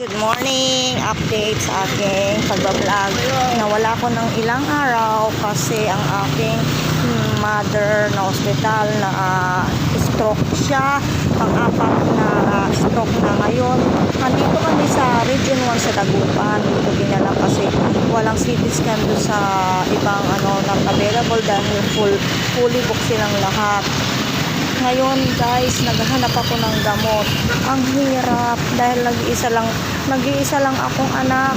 Good morning! Update sa aking pagbablog. Nawala ko ng ilang araw kasi ang aking mother na hospital na ah, stroke siya. Pang-apat na ah, stroke na ngayon. Nandito kami sa Region 1 sa Dagupan. Dito dinala kasi walang CT scan doon sa ibang ano not available dahil full, fully book silang lahat. Ngayon guys, naghahanap ako ng gamot. Ang hirap dahil nag-iisa lang, nag-iisa lang akong anak.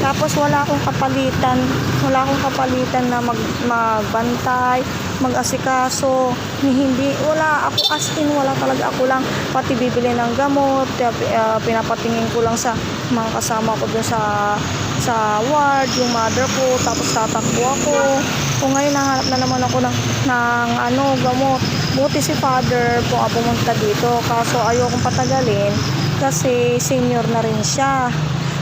Tapos wala akong kapalitan, wala akong kapalitan na mag, magbantay, mag-asikaso. Hindi, wala ako as in, wala talaga ako lang. Pati bibili ng gamot, uh, pinapatingin ko lang sa mga kasama ko dun sa sa ward, yung mother ko, tapos tatakbo ako. Kung ngayon nahanap na naman ako ng, ng ano, gamot. Buti si father po ang pumunta dito. Kaso ayokong patagalin kasi senior na rin siya.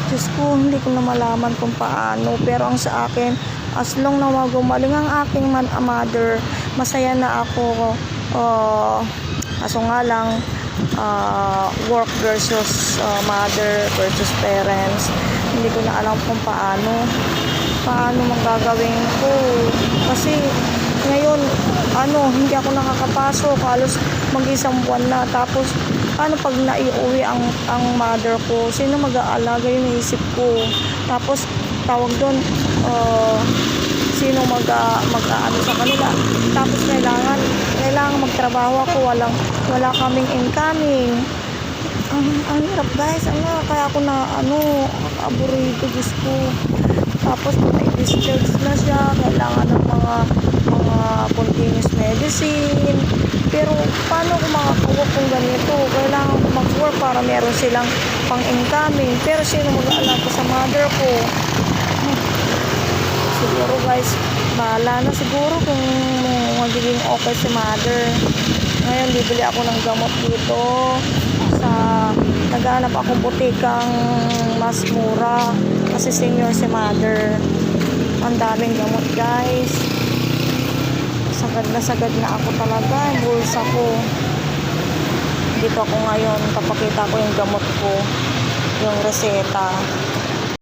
Diyos ko, hindi ko na malaman kung paano. Pero ang sa akin, as long na gumaling ang aking man, a mother, masaya na ako. Uh, kaso nga lang, uh, work versus uh, mother versus parents. Hindi ko na alam kung paano. Paano magagawin ko. Kasi ngayon, ano, hindi ako nakakapasok. Halos mag-isang buwan na. Tapos, ano pag naiuwi ang, ang mother ko? Sino mag-aalaga yung isip ko? Tapos, tawag doon, uh, sino mag, uh, mag ano sa kanila. Tapos, kailangan, kailangan magtrabaho ako. Walang, wala kaming incoming. Ang, ang hirap guys, ano, kaya ako na, ano, aburido, Diyos ko. Tapos, may discharge na siya, kailangan ng mga, mga continuous medicine. Pero, paano ko makakawag kung ganito? Kailangan ko mag-work para meron silang pang-incoming. Pero, sino mag-aalaga sa mother ko? Hmm. Siguro guys, bahala na siguro kung magiging okay si mother. Ngayon, bibili ako ng gamot dito sa naghanap akong butikang mas mura kasi senior si mother. Ang daming gamot guys. Sagad na sagad na ako talaga. Yung bulsa ko. Dito ako ngayon. Papakita ko yung gamot ko. Yung reseta.